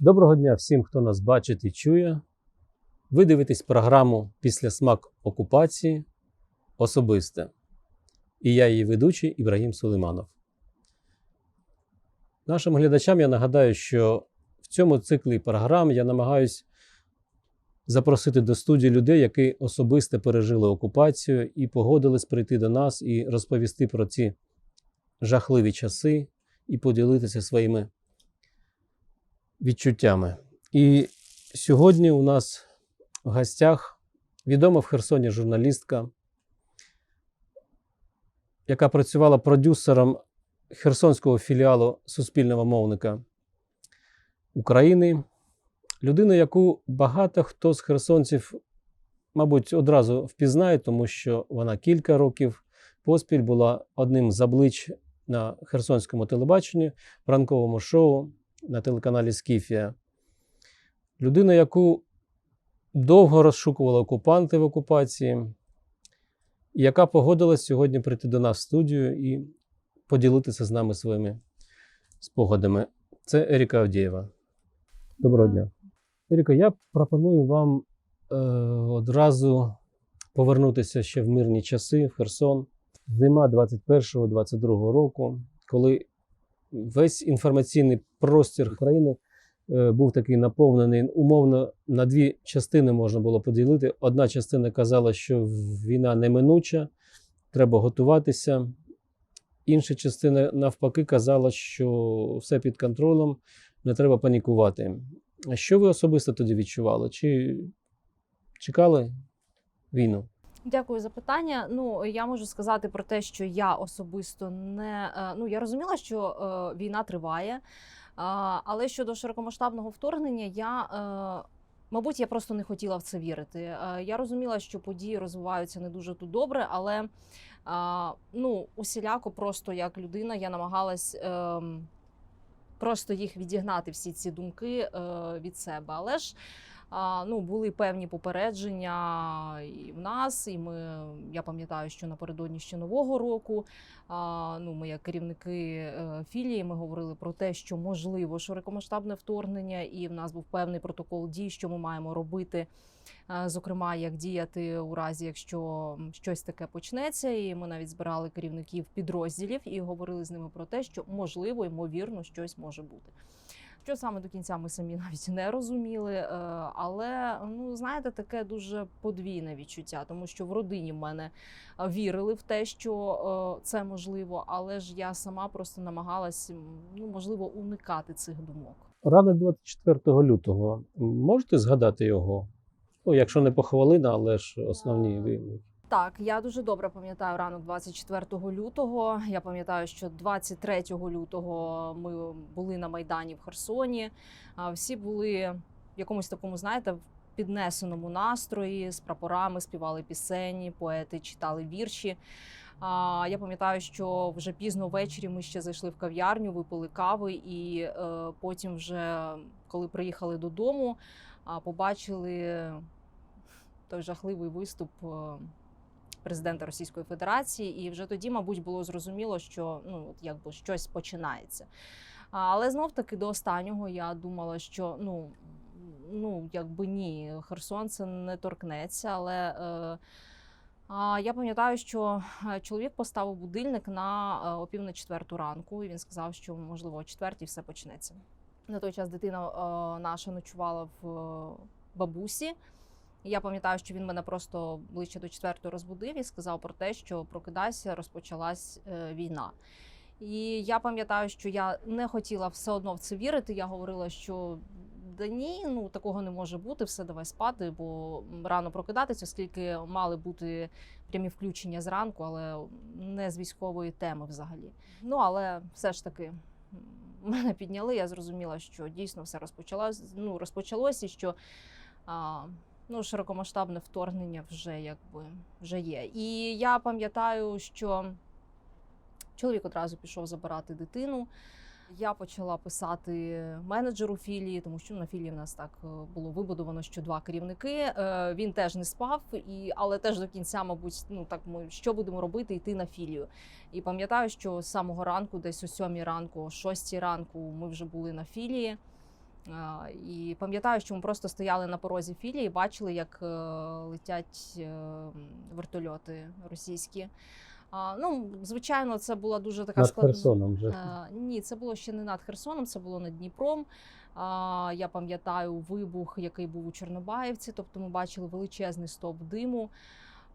Доброго дня всім, хто нас бачить і чує. Ви дивитесь програму Після смак окупації особисте. І я її ведучий Ібрагім Сулейманов. Нашим глядачам я нагадаю, що в цьому циклі програм я намагаюсь запросити до студії людей, які особисто пережили окупацію і погодились прийти до нас і розповісти про ці жахливі часи і поділитися своїми відчуттями. І сьогодні у нас в гостях відома в Херсоні журналістка, яка працювала продюсером херсонського філіалу Суспільного мовника України. Людина, яку багато хто з херсонців, мабуть, одразу впізнає, тому що вона кілька років поспіль була одним з облич на херсонському телебаченні в ранковому шоу на телеканалі Скіфія. Людина, яку довго розшукували окупанти в окупації, і яка погодилась сьогодні прийти до нас в студію і поділитися з нами своїми спогадами. Це Еріка Авдієва. Доброго дня. Еріка, я пропоную вам е, одразу повернутися ще в мирні часи в Херсон. Зима 21-22 року, коли весь інформаційний простір країни е, був такий наповнений. Умовно на дві частини можна було поділити. Одна частина казала, що війна неминуча, треба готуватися. Інша частина, навпаки, казала, що все під контролем, не треба панікувати. А Що ви особисто тоді відчували? Чи чекали війну? Дякую за питання. Ну я можу сказати про те, що я особисто не е, ну я розуміла, що е, війна триває, а, але щодо широкомасштабного вторгнення, я е, мабуть, я просто не хотіла в це вірити. Е, Я розуміла, що події розвиваються не дуже тут добре, але ну усіляко, просто як людина, я намагалась. Е, Просто їх відігнати всі ці думки е, від себе. Але ж ну, були певні попередження і в нас, і ми. Я пам'ятаю, що напередодні ще нового року. Ну, ми, як керівники е, філії, ми говорили про те, що можливо широкомасштабне вторгнення, і в нас був певний протокол дій, що ми маємо робити. е, Зокрема, як діяти у разі, якщо щось таке почнеться, і ми навіть збирали керівників підрозділів і говорили з ними про те, що можливо, ймовірно, щось може бути. Що саме до кінця ми самі навіть не розуміли, е, але ну знаєте, таке дуже подвійне відчуття, тому що в родині в мене е, вірили в те, що е, це можливо, але ж я сама просто намагалась ну можливо уникати цих думок. Ранок 24 лютого. Можете згадати його? Ну, якщо не похвалина, але ж основні ви. Так, я дуже добре пам'ятаю ранок 24 лютого. Я пам'ятаю, що 23 лютого ми були на майдані в Херсоні. Всі були в якомусь такому, знаєте, піднесеному настрої з прапорами, співали пісені, поети читали вірші. Я пам'ятаю, що вже пізно ввечері ми ще зайшли в кав'ярню, випили кави, і е, потім, вже коли приїхали додому, побачили той жахливий виступ. Президента Російської Федерації, і вже тоді, мабуть, було зрозуміло, що ну якби щось починається. Але знов таки до останнього я думала, що ну. Ну, якби ні, Херсон це не торкнеться, але е, я пам'ятаю, що е, чоловік поставив будильник на е, о пів на четверту ранку, і він сказав, що можливо о четвертій все почнеться. На той час дитина е, наша ночувала в бабусі. Я пам'ятаю, що він мене просто ближче до четвертої розбудив і сказав про те, що прокидайся, розпочалась е, війна. І я пам'ятаю, що я не хотіла все одно в це вірити. Я говорила, що да ні, ну такого не може бути, все давай спати, бо рано прокидатися, оскільки мали бути прямі включення зранку, але не з військової теми взагалі. Ну але все ж таки. Мене підняли, я зрозуміла, що дійсно все розпочалось. Ну розпочалось і що а, ну, широкомасштабне вторгнення вже якби вже є. І я пам'ятаю, що чоловік одразу пішов забирати дитину. Я почала писати менеджеру філії, тому що на філії в нас так е, було вибудовано, що два керівники. Е, Він теж не спав, і але теж до кінця, мабуть, ну так ми що будемо робити, йти на філію. І пам'ятаю, що з самого ранку, десь о сьомій ранку, о шостій ранку, ми вже були на філії. А, І пам'ятаю, що ми просто стояли на порозі філії і бачили, як е, летять е, вертольоти російські. А, Ну, звичайно, це була дуже така Над складна. Херсоном вже. Е, Ні, це було ще не над Херсоном, це було над Дніпром. А, Я пам'ятаю вибух, який був у Чорнобаївці. Тобто ми бачили величезний стовп диму.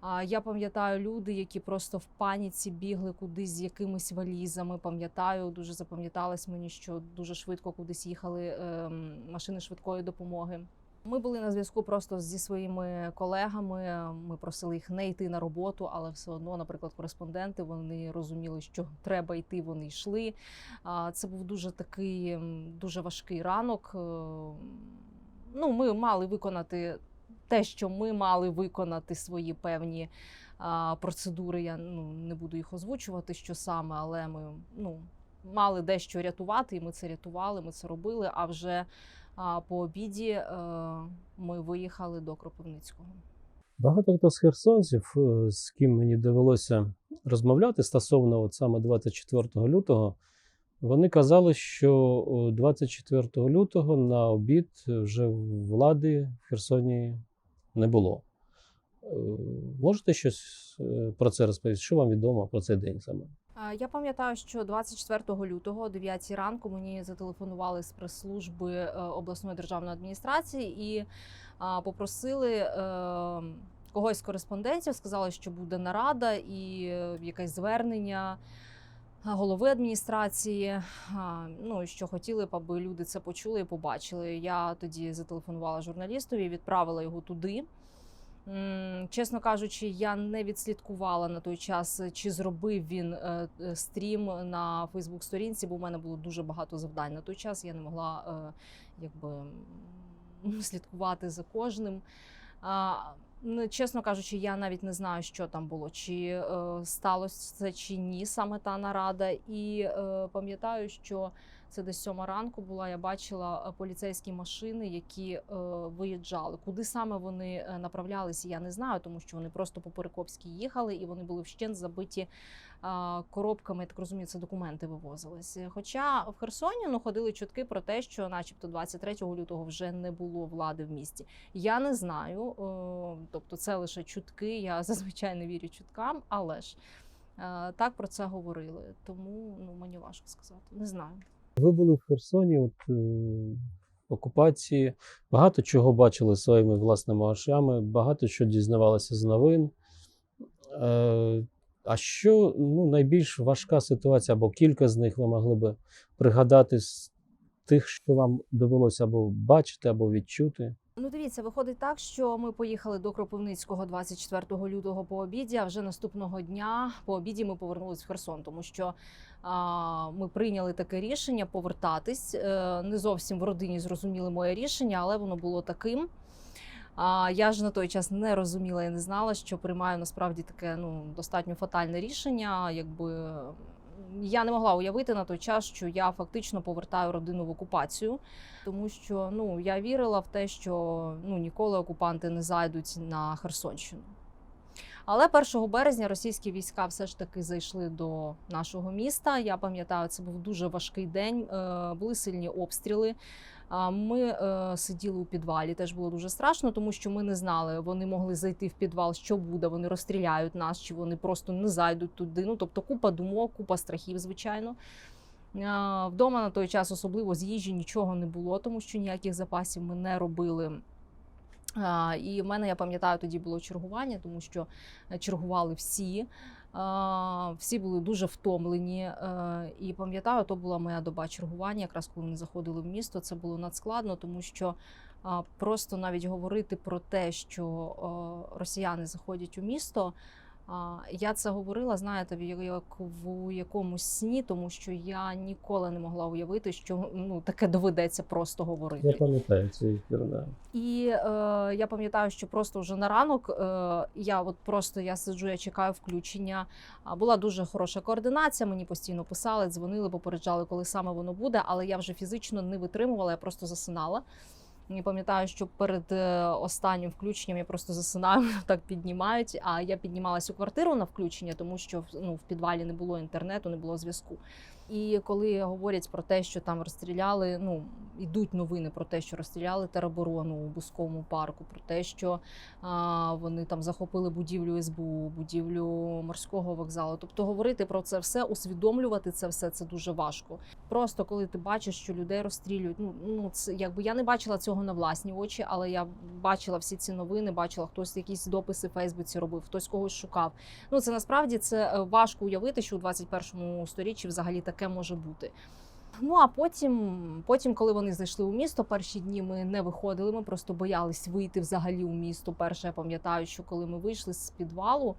А Я пам'ятаю люди, які просто в паніці бігли кудись з якимись валізами. Пам'ятаю, дуже запам'яталось мені, що дуже швидко кудись їхали ем, машини швидкої допомоги. Ми були на зв'язку просто зі своїми колегами. Ми просили їх не йти на роботу, але все одно, наприклад, кореспонденти вони розуміли, що треба йти. Вони йшли. Це був дуже такий дуже важкий ранок. Е, Ну, ми мали виконати те, що ми мали виконати свої певні а, процедури. Я ну не буду їх озвучувати, що саме, але ми ну мали дещо рятувати, і ми це рятували. Ми це робили. А вже а, по обіді е, ми виїхали до Кропивницького. Багато хто з херсонців, е, з ким мені довелося розмовляти стосовно от саме 24 лютого, вони казали, що о, 24 лютого на обід вже влади в Херсоні не було. Е, Можете щось е, про це розповісти? Що вам відомо про цей день саме? Я пам'ятаю, що 24 лютого, о 9 ранку, мені зателефонували з прес-служби е, обласної державної адміністрації і попросили когось з кореспондентів, сказали, що буде нарада і якесь звернення голови адміністрації. Ну що хотіли б, аби люди це почули і побачили. Я тоді зателефонувала журналістові, відправила його туди. Чесно кажучи, я не відслідкувала на той час, чи зробив він е, е, стрім на Фейсбук-сторінці, бо в мене було дуже багато завдань на той час. Я не могла е, якби слідкувати за кожним. Ну, Чесно кажучи, я навіть не знаю, що там було, чи е, сталося це чи ні, саме та нарада. І е, пам'ятаю, що це десь сьома ранку була. Я бачила е, поліцейські машини, які е, виїжджали. Куди саме вони е, направлялися, я не знаю, тому що вони просто по Перекопській їхали і вони були вщент забиті коробками. Я так розумію, це документи вивозились. Хоча в Херсоні ну ходили чутки про те, що, начебто, 23 лютого вже не було влади в місті. Я не знаю, тобто це лише чутки. Я зазвичай не вірю чуткам, але ж. Так про це говорили, тому ну мені важко сказати. Не знаю. Ви були в Херсоні, от е, окупації, багато чого бачили своїми власними очами, багато що дізнавалися з новин. Е, а що ну, найбільш важка ситуація, або кілька з них ви могли би пригадати з тих, що вам довелося або бачити, або відчути? Ну, дивіться, виходить так, що ми поїхали до Кропивницького 24 лютого по обіді. А вже наступного дня по обіді ми повернулись в Херсон, тому що а, ми прийняли таке рішення повертатись. Е, не зовсім в родині зрозуміли моє рішення, але воно було таким. А я ж на той час не розуміла і не знала, що приймаю насправді таке ну достатньо фатальне рішення. Якби я не могла уявити на той час, що я фактично повертаю родину в окупацію, тому що ну я вірила в те, що ну ніколи окупанти не зайдуть на Херсонщину. Але 1 березня російські війська все ж таки зайшли до нашого міста. Я пам'ятаю, це був дуже важкий день. е, Були сильні обстріли. Ми е, сиділи у підвалі. Теж було дуже страшно, тому що ми не знали. Вони могли зайти в підвал, що буде. Вони розстріляють нас, чи вони просто не зайдуть туди. Ну тобто, купа думок, купа страхів, звичайно. Вдома на той час особливо з їжі нічого не було, тому що ніяких запасів ми не робили. І в мене, я пам'ятаю, тоді було чергування, тому що е, чергували всі. Всі були дуже втомлені. Е, І пам'ятаю, то була моя доба чергування, якраз коли ми заходили в місто. Це було надскладно, тому що просто навіть говорити про те, що е, росіяни заходять у місто. Я це говорила, знаєте, як в якомусь сні, тому що я ніколи не могла уявити, що ну таке доведеться просто говорити. Я пам'ятаю цей ефір. Да. І е, я пам'ятаю, що просто вже на ранок е, я от просто я сиджу, я чекаю включення. Була дуже хороша координація. Мені постійно писали, дзвонили, попереджали, коли саме воно буде. Але я вже фізично не витримувала, я просто засинала. І пам'ятаю, що перед е, останнім включенням я просто засинаю, так піднімають. А я піднімалася у квартиру на включення, тому що ну, в підвалі не було інтернету, не було зв'язку. І коли говорять про те, що там розстріляли, ну йдуть новини про те, що розстріляли тероборону у Бузковому парку, про те, що а, вони там захопили будівлю СБУ, будівлю морського вокзалу. Тобто говорити про це все, усвідомлювати це все це дуже важко. Просто коли ти бачиш, що людей розстрілюють, ну ну це якби я не бачила цього на власні очі, але я бачила всі ці новини, бачила хтось якісь дописи в Фейсбуці робив, хтось когось шукав. Ну це насправді це е, важко уявити, що у 21 сторіччі взагалі таке може бути. Ну а потім, потім, коли вони зайшли у місто, перші дні ми не виходили. Ми просто боялись вийти взагалі у місто. Перше, я пам'ятаю, що коли ми вийшли з підвалу,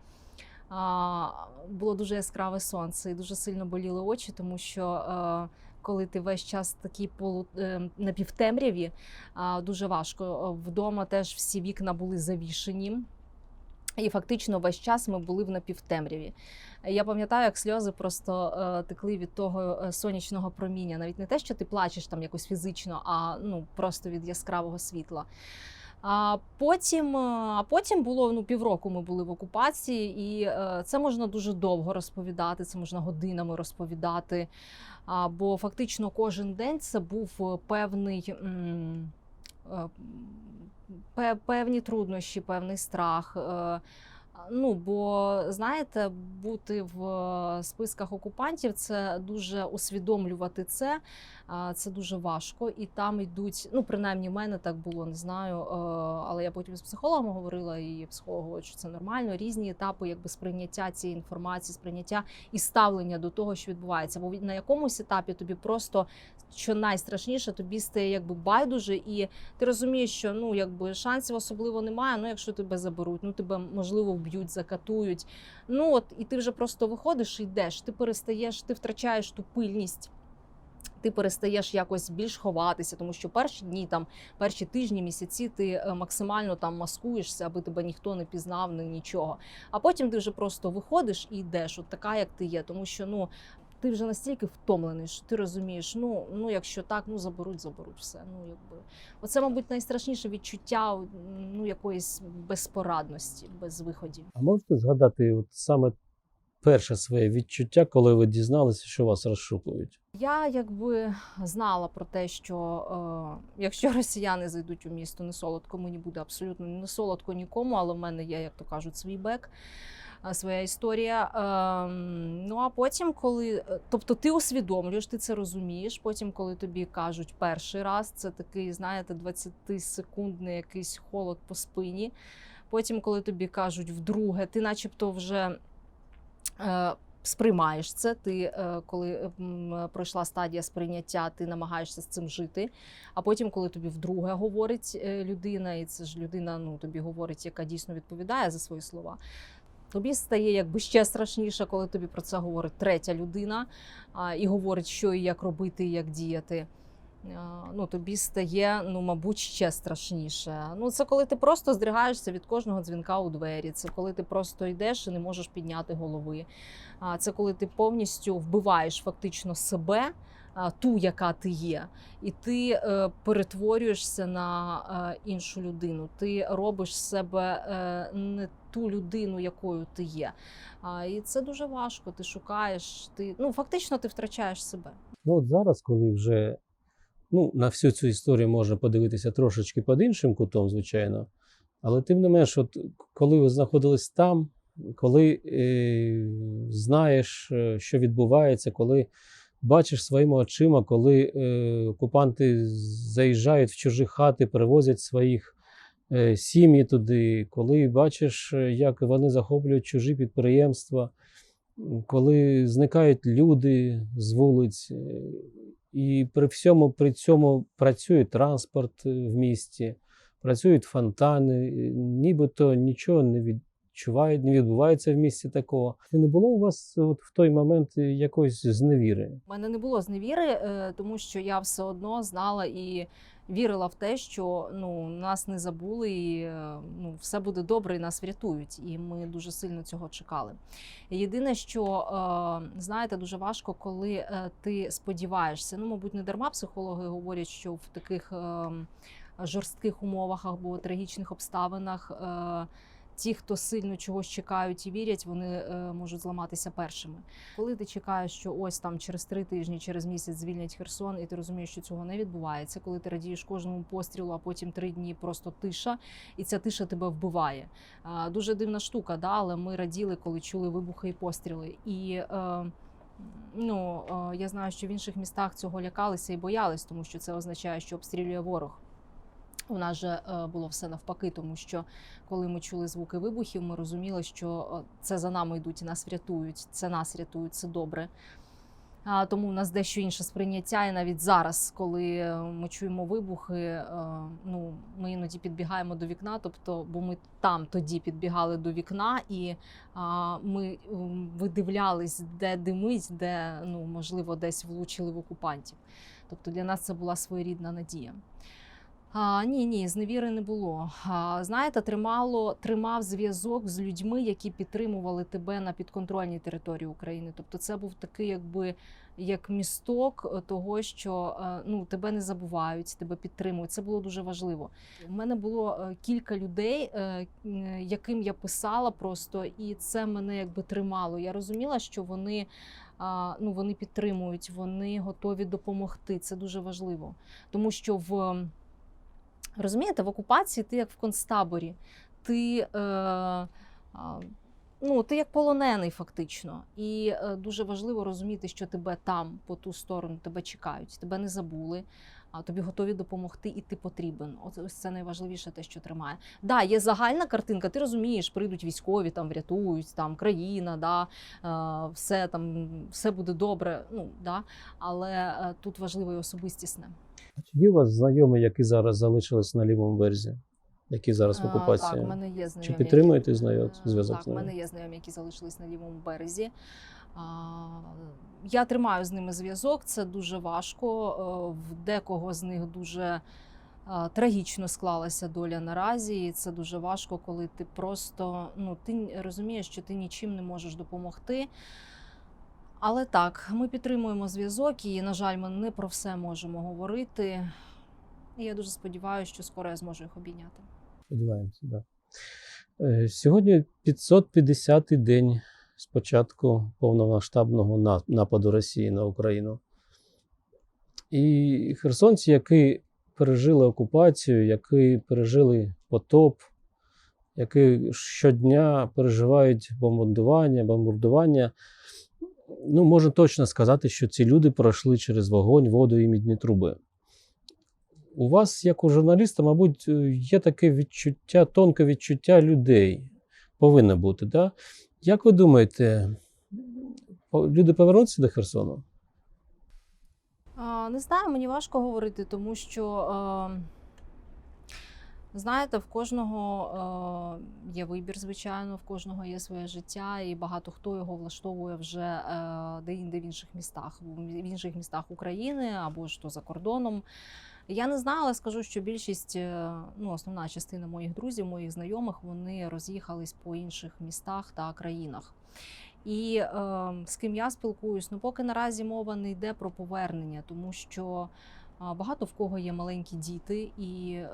було дуже яскраве сонце і дуже сильно боліли очі, тому що. е, коли ти весь час такий полу е, на півтемряві, дуже важко. Вдома теж всі вікна були завішені. І фактично весь час ми були в напівтемряві. Я пам'ятаю, як сльози просто е, текли від того е, сонячного проміння. Навіть не те, що ти плачеш там якось фізично, а ну просто від яскравого світла. А потім, е, а потім було ну півроку. Ми були в окупації, і це можна дуже довго розповідати. Це можна годинами розповідати. Бо фактично кожен день це був певний. Певні труднощі, певний страх. Е, Ну, бо знаєте, бути в е, списках окупантів це дуже усвідомлювати це. Це дуже важко, і там йдуть. Ну, принаймні, в мене так було, не знаю. е, Але я потім з психологом говорила, і психолог що це нормально. Різні етапи, якби сприйняття цієї інформації, сприйняття і ставлення до того, що відбувається. Бо на якомусь етапі тобі просто що найстрашніше, тобі стає якби байдуже, і ти розумієш, що ну якби шансів особливо немає. Ну, якщо тебе заберуть, ну тебе можливо вб'ють, закатують. Ну от і ти вже просто виходиш і йдеш. Ти перестаєш, ти втрачаєш ту пильність. Ти перестаєш якось більш ховатися, тому що перші дні, там перші тижні, місяці ти е, максимально там маскуєшся, аби тебе ніхто не пізнав, ні нічого. А потім ти вже просто виходиш і йдеш, от така, як ти є. Тому що ну ти вже настільки втомлений, що ти розумієш, ну ну якщо так, ну заберуть, заберуть все. Ну якби оце, мабуть, найстрашніше відчуття ну якоїсь безпорадності, без виходів. А можете згадати от саме перше своє відчуття, коли ви дізналися, що вас розшукують? Я якби знала про те, що е, якщо росіяни зайдуть у місто, не солодко мені буде абсолютно не солодко нікому, але в мене є, як то кажуть, свій бек. е, Своя історія. Ем, ну а потім, коли тобто ти усвідомлюєш, ти це розумієш. Потім, коли тобі кажуть перший раз, це такий, знаєте, 20-секундний якийсь холод по спині. Потім, коли тобі кажуть вдруге, ти начебто вже е, сприймаєш це. Ти, е, коли пройшла стадія сприйняття, ти намагаєшся з цим жити. А потім, коли тобі вдруге говорить е, людина, і це ж людина ну, тобі говорить, яка дійсно відповідає за свої слова. Тобі стає якби ще страшніше, коли тобі про це говорить третя людина і говорить, що і як робити, і як діяти. А, Ну, тобі стає, ну, мабуть, ще страшніше. Ну, це коли ти просто здригаєшся від кожного дзвінка у двері. Це коли ти просто йдеш і не можеш підняти голови. Це коли ти повністю вбиваєш фактично себе, а, ту, яка ти є, і ти е, перетворюєшся на е, іншу людину. Ти робиш себе е, не ту людину, якою ти є. А, і це дуже важко. Ти шукаєш, ти ну фактично ти втрачаєш себе. Ну, от зараз, коли вже ну, на всю цю історію можна подивитися трошечки під іншим кутом, звичайно. Але тим не менш, от коли ви знаходились там, коли е, знаєш, е, що відбувається, коли бачиш своїми очима, коли е, окупанти заїжджають в чужі хати, привозять своїх е, сім'ї туди, коли бачиш, е, як вони захоплюють чужі підприємства, коли зникають люди з вулиць, е, і при всьому при цьому працює транспорт е, в місті, працюють фонтани, е, нібито нічого не відчувають, не відбувається в місті такого. Не було у вас от в той момент якоїсь зневіри? У мене не було зневіри, е, тому що я все одно знала і вірила в те, що ну нас не забули, і е, ну все буде добре, і нас врятують. І ми дуже сильно цього чекали. Єдине, що е, знаєте, дуже важко, коли е, ти сподіваєшся. Ну, мабуть, не дарма психологи говорять, що в таких е, жорстких умовах або трагічних обставинах. Ті, хто сильно чогось чекають і вірять, вони е, можуть зламатися першими. Коли ти чекаєш, що ось там через три тижні, через місяць звільнять Херсон, і ти розумієш, що цього не відбувається, коли ти радієш кожному пострілу, а потім три дні просто тиша, і ця тиша тебе вбиває. Дуже дивна штука, да? але ми раділи, коли чули вибухи і постріли. І е, ну, е, я знаю, що в інших містах цього лякалися і боялись, тому що це означає, що обстрілює ворог. У нас же е, було все навпаки, тому що коли ми чули звуки вибухів, ми розуміли, що е, це за нами йдуть і нас врятують, це нас рятують, це добре. Тому у нас дещо інше сприйняття, і навіть зараз, коли е, ми чуємо вибухи, ну ми іноді підбігаємо до вікна, тобто, бо ми там тоді підбігали до вікна, і ми видивлялись, де димить, де ну можливо десь влучили в окупантів. Тобто для нас це була своєрідна надія. А, ні, ні, зневіри не було. А, знаєте, тримало, тримав зв'язок з людьми, які підтримували тебе на підконтрольній території України. Тобто, це був такий, якби як місток е, того, що е, ну тебе не забувають, тебе підтримують. Це було дуже важливо. У мене було е, кілька людей, яким я писала просто, і це мене якби тримало. Я розуміла, що вони. Ну, вони підтримують, вони готові допомогти. Це дуже важливо, тому що в Розумієте, в окупації ти як в концтаборі, ти, е, а, ну, ти як полонений фактично. І е, дуже важливо розуміти, що тебе там, по ту сторону, тебе чекають, тебе не забули, а тобі готові допомогти, і ти потрібен. От ось це найважливіше, те, що тримає. Да, є загальна картинка, ти розумієш, прийдуть військові, там врятують, там країна, да, е, все там все буде добре. Ну, да, але е, тут важливо і особистісне. Є у вас знайомі, які зараз залишились на лівому березі, які зараз в окупації? Так, у мене є знайомі. Чи підтримуєте знайом- зв'язок Так, ними? мене є знайомі, які залишились на лівому березі. Я тримаю з ними зв'язок. Це дуже важко. Е, В декого з них дуже е, трагічно склалася доля наразі. І це дуже важко, коли ти просто ну ти розумієш, що ти нічим не можеш допомогти. Але так, ми підтримуємо зв'язок, і, на жаль, ми не про все можемо говорити. І я дуже сподіваюся, що скоро я зможу їх обійняти. Сподіваємося, да. Е, Сьогодні 550-й день з початку повномасштабного нападу Росії на Україну. І херсонці, які пережили окупацію, які пережили потоп, які щодня переживають бомбардування, бомбардування, ну, можна точно сказати, що ці люди пройшли через вогонь, воду і мідні труби. У вас, як у журналіста, мабуть, е, є таке відчуття, тонке відчуття людей. Повинно бути, да? Як ви думаєте, люди повернуться до Херсону? Не знаю, мені важко говорити, тому що е, знаєте, в кожного е, є вибір, звичайно, в кожного є своє життя, і багато хто його влаштовує вже е, де-інде в інших містах, в інших містах України або ж то за кордоном. Я не знаю, але скажу, що більшість, е, ну основна частина моїх друзів, моїх знайомих, вони роз'їхались по інших містах та країнах. І е, з ким я спілкуюсь, ну поки наразі мова не йде про повернення, тому що багато в кого є маленькі діти, і е,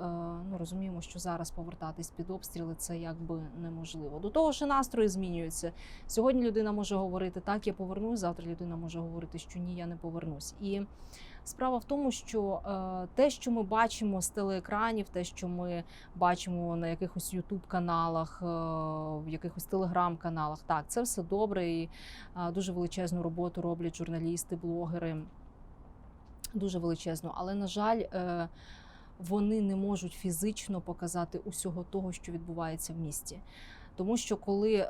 ну розуміємо, що зараз повертатись під обстріли це якби неможливо. До того ж, настрої змінюються. Сьогодні людина може говорити так, я повернусь. Завтра людина може говорити, що ні, я не повернусь. І справа в тому, що е, те, що ми бачимо з телеекранів, те, що ми бачимо на якихось ютуб каналах, е, в якихось телеграм-каналах, так це все добре і дуже величезну роботу роблять журналісти, блогери. Дуже величезну, але на жаль, е, вони не можуть фізично показати усього того, що відбувається в місті. Тому що коли е,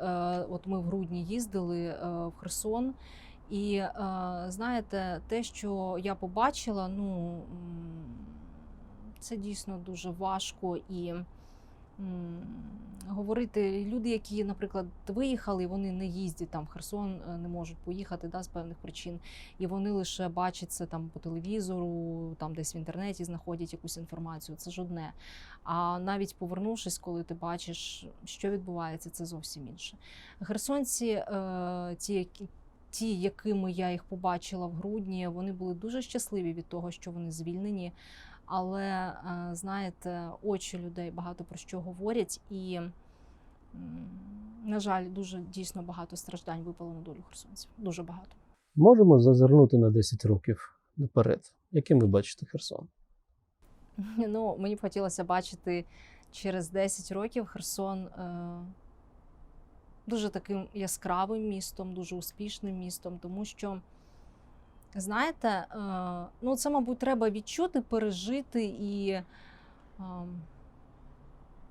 от ми в грудні їздили е, в Херсон, і е, знаєте, те, що я побачила, ну це дійсно дуже важко і. Говорити люди, які, наприклад, виїхали, вони не їздять там в Херсон, е, не можуть поїхати да, з певних причин, і вони лише бачать це там по телевізору, там десь в інтернеті знаходять якусь інформацію. Це ж одне. А навіть повернувшись, коли ти бачиш, що відбувається, це зовсім інше. Херсонці, е, ті, які ті, якими я їх побачила в грудні, вони були дуже щасливі від того, що вони звільнені. Але е, знаєте, очі людей багато про що говорять, і на жаль, дуже дійсно багато страждань випало на долю херсонців. Дуже багато. Можемо зазирнути на 10 років наперед. Яким ви бачите Херсон? Ну, мені б хотілося бачити через 10 років Херсон е, дуже таким яскравим містом, дуже успішним містом, тому що, знаєте, е, ну це, мабуть, треба відчути, пережити і. Е,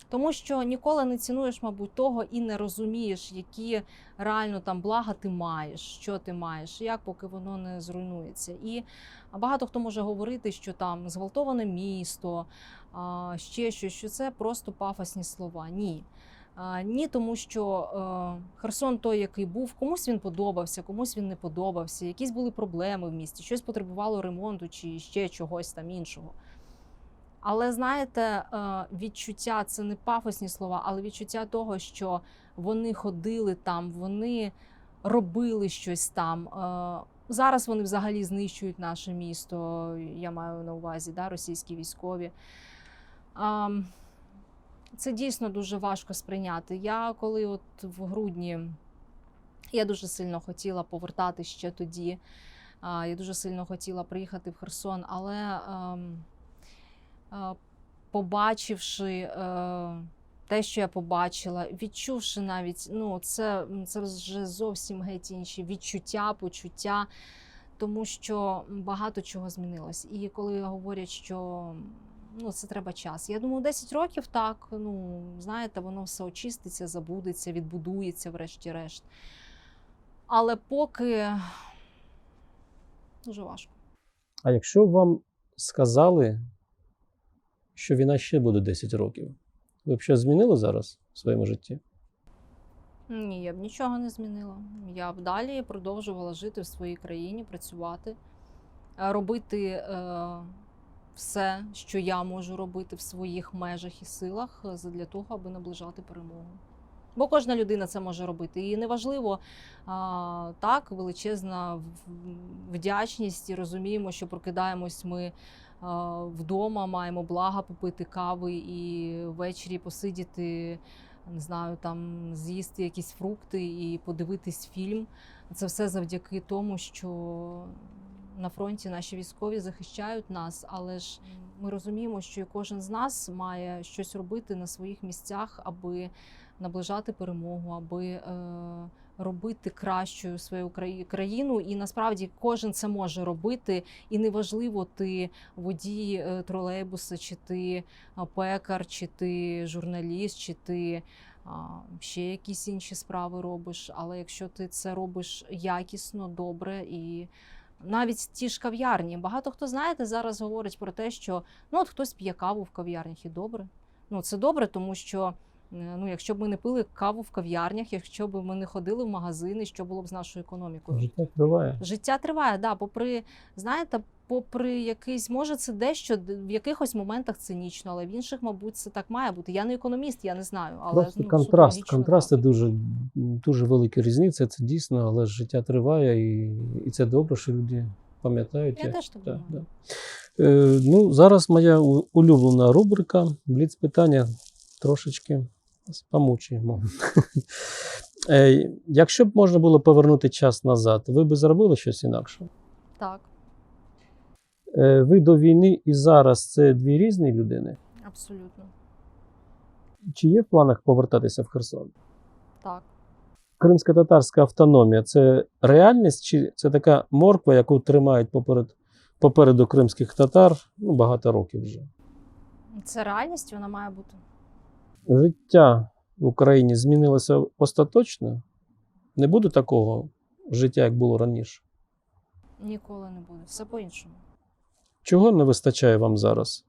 тому що ніколи не цінуєш, мабуть, того і не розумієш, які реально там блага ти маєш, що ти маєш, як поки воно не зруйнується. І багато хто може говорити, що там зґвалтоване місто, ще щось, що це просто пафосні слова. Ні. Ні, тому що е, Херсон той, який був, комусь він подобався, комусь він не подобався, якісь були проблеми в місті, щось потребувало ремонту чи ще чогось там іншого. Але знаєте, е, відчуття це не пафосні слова, але відчуття того, що вони ходили там, вони робили щось там. Е, Зараз вони взагалі знищують наше місто. Я маю на увазі да, російські військові. Це дійсно дуже важко сприйняти. Я коли от в грудні я дуже сильно хотіла повертати ще тоді. Я дуже сильно хотіла приїхати в Херсон, але ем, е, побачивши е, те, що я побачила, відчувши навіть, ну це, це вже зовсім геть інші відчуття, почуття, тому що багато чого змінилось. І коли говорять, що ну, це треба час. Я думаю, 10 років так, ну, знаєте, воно все очиститься, забудеться, відбудується, врешті-решт. Але поки дуже важко. А якщо вам сказали, що війна ще буде 10 років, ви б щось змінили зараз в своєму житті? Ні, я б нічого не змінила. Я б далі продовжувала жити в своїй країні, працювати, робити е, все, що я можу робити в своїх межах і силах е, для того, аби наближати перемогу. Бо кожна людина це може робити. І неважливо а, так, величезна вдячність і розуміємо, що прокидаємось ми а, вдома, маємо блага попити кави і ввечері посидіти не знаю, там з'їсти якісь фрукти і подивитись фільм. Це все завдяки тому, що на фронті наші військові захищають нас, але ж ми розуміємо, що кожен з нас має щось робити на своїх місцях, аби наближати перемогу, аби е, робити кращою свою країну. І насправді кожен це може робити. І неважливо, ти водій е, тролейбуса, чи ти пекар, чи ти журналіст, чи ти ще якісь інші справи робиш. Але якщо ти це робиш якісно, добре і. Навіть ті ж кав'ярні. Багато хто знаєте, зараз говорить про те, що ну от хтось п'є каву в кав'ярнях і добре. Ну це добре, тому що ну, якщо б ми не пили каву в кав'ярнях, якщо б ми не ходили в магазини, що було б з нашою економікою? Життя триває. Життя триває, да, попри, знаєте, попри якийсь, може, це дещо в якихось моментах цинічно, але в інших, мабуть, це так має бути. Я не економіст, я не знаю. Але Просто ну, контраст. Контрасти дуже, дуже велика різниця, це дійсно, але ж життя триває, і, і це добре, що люди пам'ятають. Я як- теж так думаю. да. Е, ну, зараз моя улюблена рубрика Бліц питання трошечки помучуємо. Е, якщо б можна було повернути час назад, ви б зробили щось інакше? Так, Е, ви до війни і зараз це дві різні людини. абсолютно. Чи є в планах повертатися в Херсон? Так. Кримсько-татарська автономія це реальність, чи це така морква, яку тримають поперед, попереду кримських татар ну, багато років вже? Це реальність, вона має бути. Життя в Україні змінилося остаточно? Не буде такого життя, як було раніше? Ніколи не буде. Все по-іншому. Чого не вистачає вам зараз?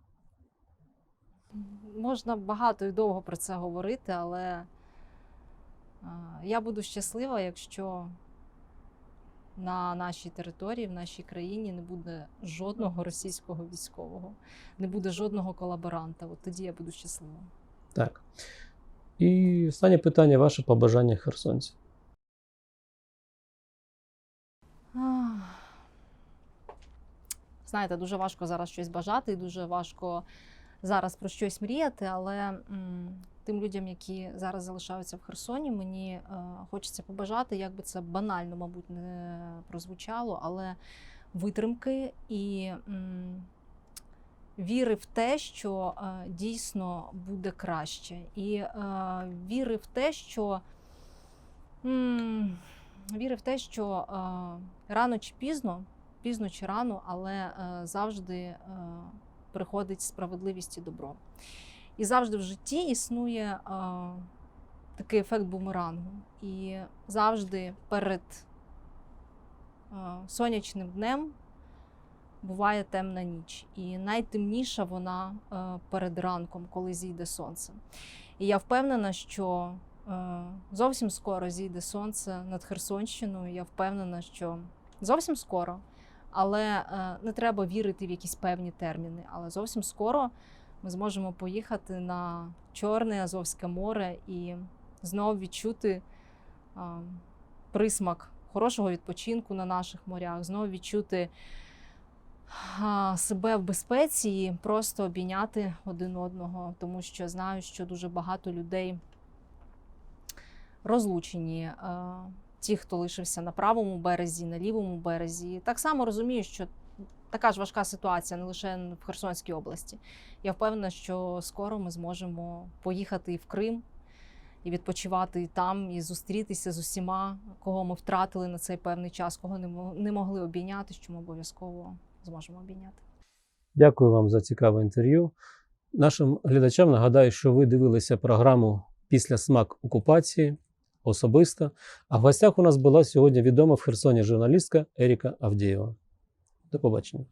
Можна багато і довго про це говорити, але я буду щаслива, якщо на нашій території, в нашій країні не буде жодного російського військового, не буде жодного колаборанта. От тоді я буду щаслива. Так. І останнє питання: ваше побажання херсонців. Знаєте, дуже важко зараз щось бажати, і дуже важко зараз про щось мріяти, але тим людям, які зараз залишаються в Херсоні, мені е, хочеться побажати, як би це банально, мабуть, не прозвучало, але витримки і віри в те, що е, дійсно буде краще, і е, віри в те, що віри в те, що е, рано чи пізно, пізно чи рано, але завжди приходить справедливість і добро. І завжди в житті існує такий ефект бумерангу. І завжди перед сонячним днем буває темна ніч. І найтемніша вона е, перед ранком, коли зійде сонце. І я впевнена, що е, зовсім скоро зійде сонце над Херсонщиною. Я впевнена, що зовсім скоро, але е, не треба вірити в якісь певні терміни. Але зовсім скоро ми зможемо поїхати на Чорне Азовське море і знову відчути присмак хорошого відпочинку на наших морях, знову відчути себе в безпеці і просто обійняти один одного, тому що знаю, що дуже багато людей розлучені. Ті, хто лишився на правому березі, на лівому березі, так само розумію, що така ж важка ситуація не лише в Херсонській області. Я впевнена, що скоро ми зможемо поїхати в Крим, і відпочивати там, і зустрітися з усіма, кого ми втратили на цей певний час, кого не могли обійняти, що ми обов'язково зможемо обійняти. Дякую вам за цікаве інтерв'ю. Нашим глядачам нагадаю, що ви дивилися програму Після смак окупації особисто. А в гостях у нас була сьогодні відома в Херсоні журналістка Еріка Авдієва. До побачення.